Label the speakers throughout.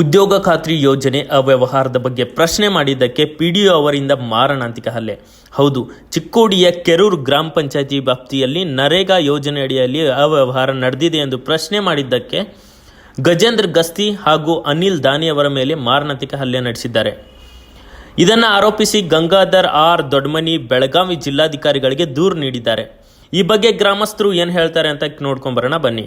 Speaker 1: ಉದ್ಯೋಗ ಖಾತ್ರಿ ಯೋಜನೆ ಅವ್ಯವಹಾರದ ಬಗ್ಗೆ ಪ್ರಶ್ನೆ ಮಾಡಿದ್ದಕ್ಕೆ ಪಿ ಡಿ ಅವರಿಂದ ಮಾರಣಾಂತಿಕ ಹಲ್ಲೆ. ಹೌದು, ಚಿಕ್ಕೋಡಿಯ ಕೆರೂರು ಗ್ರಾಮ ಪಂಚಾಯತಿ ವ್ಯಾಪ್ತಿಯಲ್ಲಿ ನರೇಗಾ ಯೋಜನೆ ಅಡಿಯಲ್ಲಿ ಅವ್ಯವಹಾರ ನಡೆದಿದೆ ಎಂದು ಪ್ರಶ್ನೆ ಮಾಡಿದ್ದಕ್ಕೆ ಗಜೇಂದ್ರ ಗಸ್ತಿ ಹಾಗೂ ಅನಿಲ್ ದಾನಿ ಅವರ ಮೇಲೆ ಮಾರಣಾಂತಿಕ ಹಲ್ಲೆ ನಡೆಸಿದ್ದಾರೆ. ಇದನ್ನು ಆರೋಪಿಸಿ ಗಂಗಾಧರ್ ಆರ್ ದೊಡ್ಮನಿ ಬೆಳಗಾವಿ ಜಿಲ್ಲಾಧಿಕಾರಿಗಳಿಗೆ ದೂರು ನೀಡಿದ್ದಾರೆ. ಈ ಬಗ್ಗೆ ಗ್ರಾಮಸ್ಥರು ಏನು ಹೇಳ್ತಾರೆ ಅಂತ ನೋಡ್ಕೊಂಬರೋಣ ಬನ್ನಿ.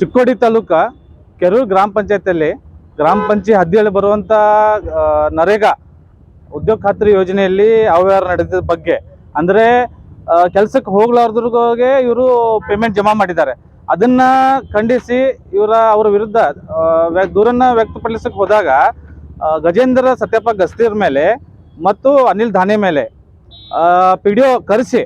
Speaker 2: ಚಿಕ್ಕೋಡಿ ತಾಲೂಕ ಕೆರೂರು ಗ್ರಾಮ ಪಂಚಾಯತಿಯಲ್ಲಿ ಗ್ರಾಮ ಪಂಚಾಯತ್ ಹದ್ದಿಯಲ್ಲಿ ಬರುವಂತ ನರೇಗಾ ಉದ್ಯೋಗ ಖಾತ್ರಿ ಯೋಜನೆಯಲ್ಲಿ ಅವ್ಯವಹಾರ ನಡೆದ ಬಗ್ಗೆ. ಅಂದ್ರೆ ಕೆಲಸಕ್ಕೆ ಹೋಗ್ಲಾರ್ದ್ರಿಗೆ ಇವರು ಪೇಮೆಂಟ್ ಜಮಾ ಮಾಡಿದ್ದಾರೆ. ಅದನ್ನ ಖಂಡಿಸಿ ಇವರ, ಅವರ ವಿರುದ್ಧ ದೂರನ್ನ ವ್ಯಕ್ತಪಡಿಸಕ್ಕೆ ಹೋದಾಗ ಗಜೇಂದ್ರ ಸತ್ಯಪ್ಪ ಗಸ್ತಿರ್ ಮೇಲೆ ಮತ್ತು ಅನಿಲ್ ಧಾನೆ ಮೇಲೆ ಪಿ ಕರೆಸಿ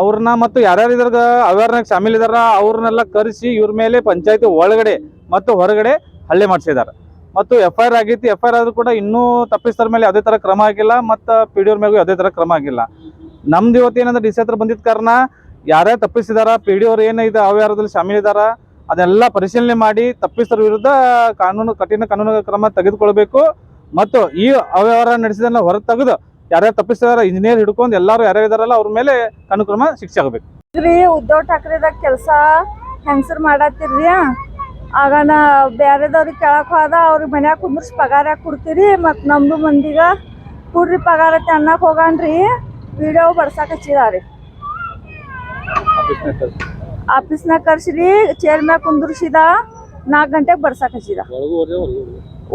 Speaker 2: ಅವ್ರನ್ನ ಮತ್ತು ಯಾರ್ಯಾರು ಇದ್ರಾಗ ಅವೇರ್ನೆಸ್ ಶಾಮಿಲ್ ಇದಾರ ಅವ್ರನ್ನೆಲ್ಲ ಕರೆಸಿ ಇವ್ರ ಮೇಲೆ ಪಂಚಾಯತಿ ಒಳಗಡೆ ಮತ್ತು ಹೊರಗಡೆ ಹಲ್ಲೆ ಮಾಡಿಸಿದ್ದಾರೆ ಮತ್ತು ಎಫ್ ಐ ಆರ್ ಆಗೈತಿ ಎಫ್ ಐ ಆರ್ ಆದ್ರೂ ಕೂಡ ಇನ್ನೂ ತಪ್ಪಿಸ್ತರ ಮೇಲೆ ಯಾವುದೇ ಥರ ಕ್ರಮ ಆಗಿಲ್ಲ ಮತ್ತು ಪಿ ಡಿ ಅವ್ರ ಮೇಗೂ ಯಾವುದೇ ಥರ ಕ್ರಮ ಆಗಿಲ್ಲ. ನಮ್ದು ಇವತ್ತು ಏನಂದ್ರೆ ಡಿ ಸಿ ಹತ್ರ ಬಂದಿದ್ದ ಕಾರಣ ಯಾರ್ಯಾರು ತಪ್ಪಿಸಿದಾರ ಪಿ ಡಿ ಅವ್ರು ಏನಿದೆ ಅವ್ಯಾರದಲ್ಲಿ ಇದಾರ ಅದೆಲ್ಲ ಪರಿಶೀಲನೆ ಮಾಡಿ ತಪ್ಪಿಸ್ತರ ವಿರುದ್ಧ ಕಾನೂನು, ಕಠಿಣ ಕಾನೂನು ಕ್ರಮ ತೆಗೆದುಕೊಳ್ಬೇಕು. ಮತ್ತು ಈ ಅವ್ಯವಹಾರ ನಡೆಸಿದನ್ನು ಹೊರ ತೆಗೆದು ಯಾರ್ಯಾರು ತಪ್ಪಿಸ್ತಾರ ಇಂಜಿನಿಯರ್ ಹಿಡ್ಕೊಂಡು ಎಲ್ಲರೂ ಯಾರ್ಯಾರು ಇದಾರಲ್ಲ ಅವ್ರ ಮೇಲೆ ಅನುಕ್ರಮ ಶಿಕ್ಷೆ ಆಗಬೇಕು.
Speaker 3: ರೀ ಉದ್ಧವ್ ಠಾಕ್ರೆದಾಗ ಕೆಲಸ ಹೆಂಗಸರು ಮಾಡತ್ತಿರ್ರಿ ಆಗ ನಾ ಬೇರೆದವ್ರಿಗೆ ಕೇಳಕ್ ಹೋದ ಅವ್ರಿಗೆ ಮನ್ಯಾಗ ಕುಂದ್ರಿಸಿ ಪಗಾರ ಕೊಡ್ತೀರಿ? ಮತ್ತು ನಮ್ದು ಮಂದಿಗ ಕೊಡ್ರಿ ಪಗಾರ ಅನ್ನಕ್ಕೆ ಹೋಗಣ್ರಿ. ವಿಡಿಯೋ ಬರ್ಸಕ್ಕೆ ಹಚ್ಚಿದಾರಿ. ಆಫೀಸ್ನಾಗ ಕರ್ಸಿರಿ ಚೇರ್ ಮ್ಯಾಗ ಕುಂದ್ರಿಸಿದ ನಾಲ್ಕು ಗಂಟೆಗೆ ಬರ್ಸಕ್ಕೆ ಹಚ್ಚಿದ.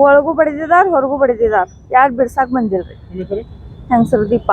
Speaker 3: ಒಳಗೂ ಬಡಿದಿದಾರ ಹೊರಗೂ ಬಡಿದಿದಾರ. ಯಾರು ಬಿಡ್ಸಕ್ಕೆ ಬಂದಿಲ್ರಿ. ಹೆಂಗಸರು ದೀಪ